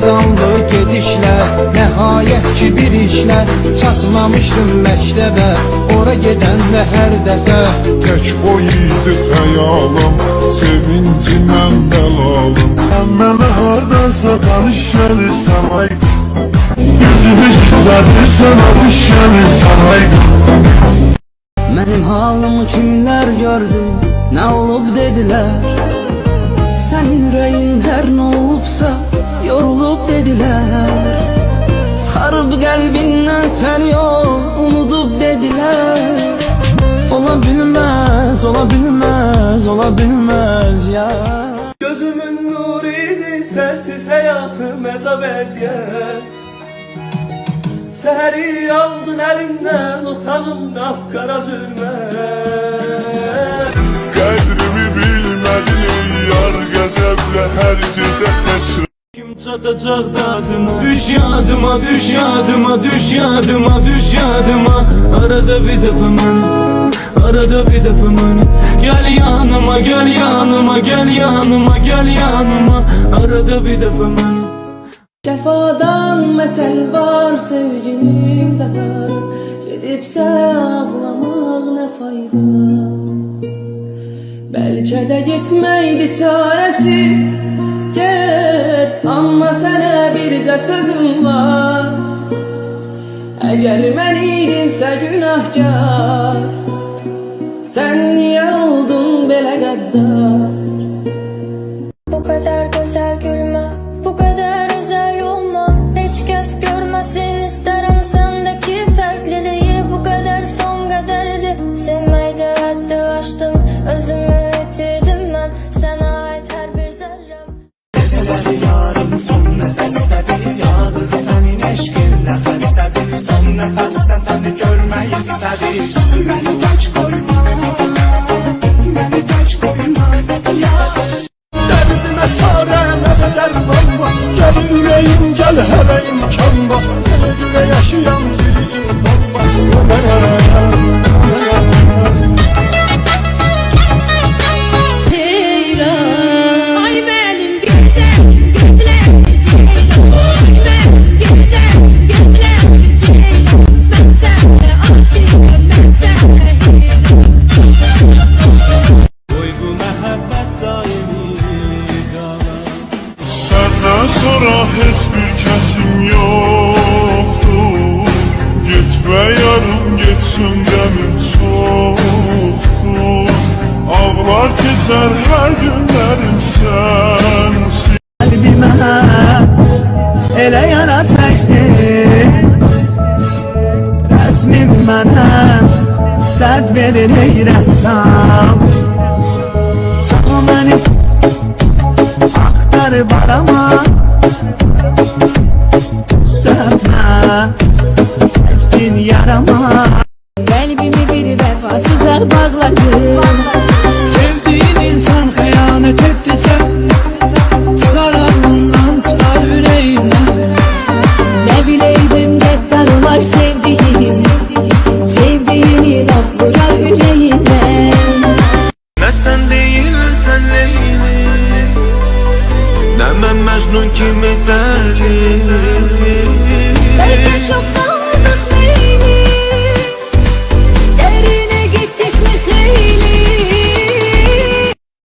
dişlər Nəhayət ki bir işlər Çatmamışdım məktəbə Ora gedəndə hər dəfə Tək o idi xəyalım Sevincimən bəlalım Mənə hardansa tanış gəlirsən ay. Yüzümü güzəldirsən alış gəlirsən ay. Mənim halımı kimlər gördü? Nə olub dedilər Yorulub dedilər Sarıb qəlbindən sən yox Unudub dedilər Ola bilməz, ola bilməz, ola bilməz ya. Gözümün nuruydu sensiz hayatım ezab eziyet Seheri aldın elimden otağımda kara zulmet. Qədrimi bilmədin ey yar hər gecə təşrif Kim çatacak dadına Düş yadıma düş yadıma düş yadıma düş yadıma. Arada bir defa beni Arada bir defa beni Gel yanıma gel yanıma gel yanıma gel yanıma. Arada bir defa beni Cefadan mesel var sevgilim tatar Gedibsə ağlamaq nə fayda? Bəlkə də getməkdi çarəsi Get, amma sənə bircə sözüm var. Əgər mən idimsə günahkar. Sən niyə oldun belə qəddar Dərdimə çarə nə qədər var Gəl ürəyim, gəl hələ imkan var Sənə görə yaşayan bir insan var sonra heç bir kəsim yoxdur Getmə yarım getsin qəmim çoxdur Ağlar keçər hər günlərim sənsiz Kalbime ele yana çəkdi Rəsmim mənə dərd verir ey rəssam O məni axtarıb arama Sövmə çəkdin yarama. Qəlbimi bir vəfasıza bağladım. Sevdiğin insan xəyanət etdisə Çıxar ağlından, çıxar ürəyindən Nə biləydim qəddar olar sevdiğim Sevdiğini laf vurar ürəyindən Ne sen değilsen Leyli Ne ben Mecnun kimi derim Belki çok sağ